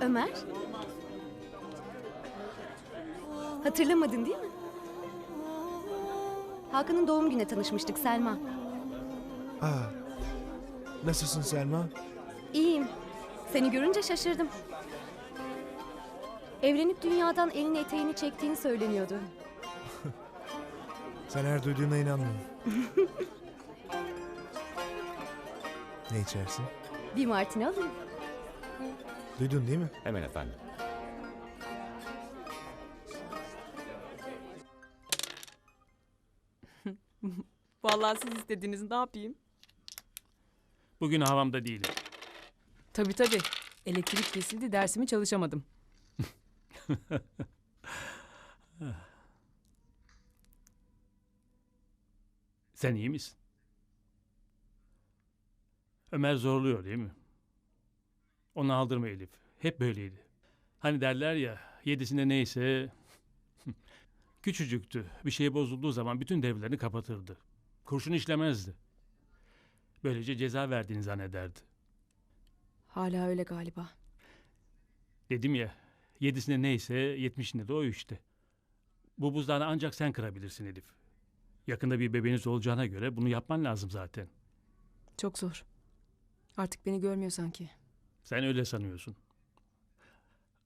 Ömer? Hatırlamadın değil mi? Hakan'ın doğum gününe tanışmıştık Selma. Aa, nasılsın Selma? İyiyim. Seni görünce şaşırdım. Evlenip dünyadan elini eteğini çektiğini söyleniyordu. Sen her duyduğuna inanmıyorum. ne içersin? Bir martini alayım. Duydun değil mi? Hemen efendim. Vallahi siz istediniz ne yapayım? Bugün havamda değilim. Tabii tabii. Elektrik kesildi dersimi çalışamadım. Sen iyi misin? Ömer zorluyor değil mi? Onu aldırma Elif. Hep böyleydi. Hani derler ya yedisinde neyse... Küçücüktü. Bir şey bozulduğu zaman bütün devlerini kapatırdı. Kurşun işlemezdi. Böylece ceza verdiğini zannederdi. Hala öyle galiba. Dedim ya yedisinde neyse yetmişinde de o işte. Bu buzdağını ancak sen kırabilirsin Elif. Yakında bir bebeğiniz olacağına göre bunu yapman lazım zaten. Çok zor. Artık beni görmüyor sanki. Sen öyle sanıyorsun.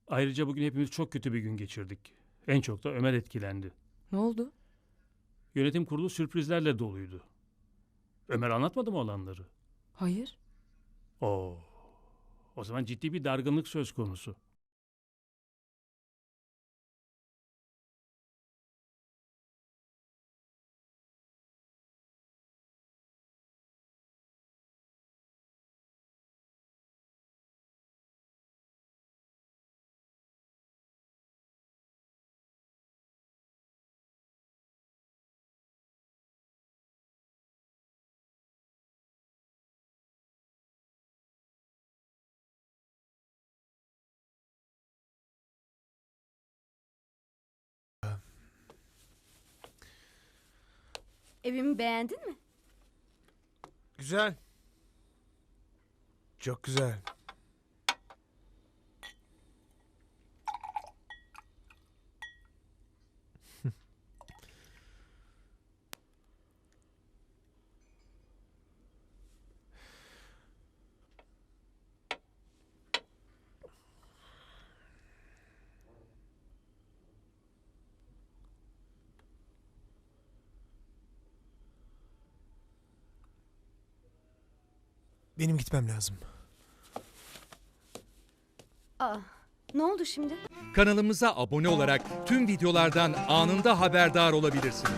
Ayrıca bugün hepimiz çok kötü bir gün geçirdik. En çok da Ömer etkilendi. Ne oldu? Yönetim kurulu sürprizlerle doluydu. Ömer anlatmadı mı olanları? Hayır. Oo. O zaman ciddi bir dargınlık söz konusu. Evimi beğendin mi? Güzel. Çok güzel. Benim gitmem lazım. Aa, ne oldu şimdi? Kanalımıza abone olarak tüm videolardan anında haberdar olabilirsiniz.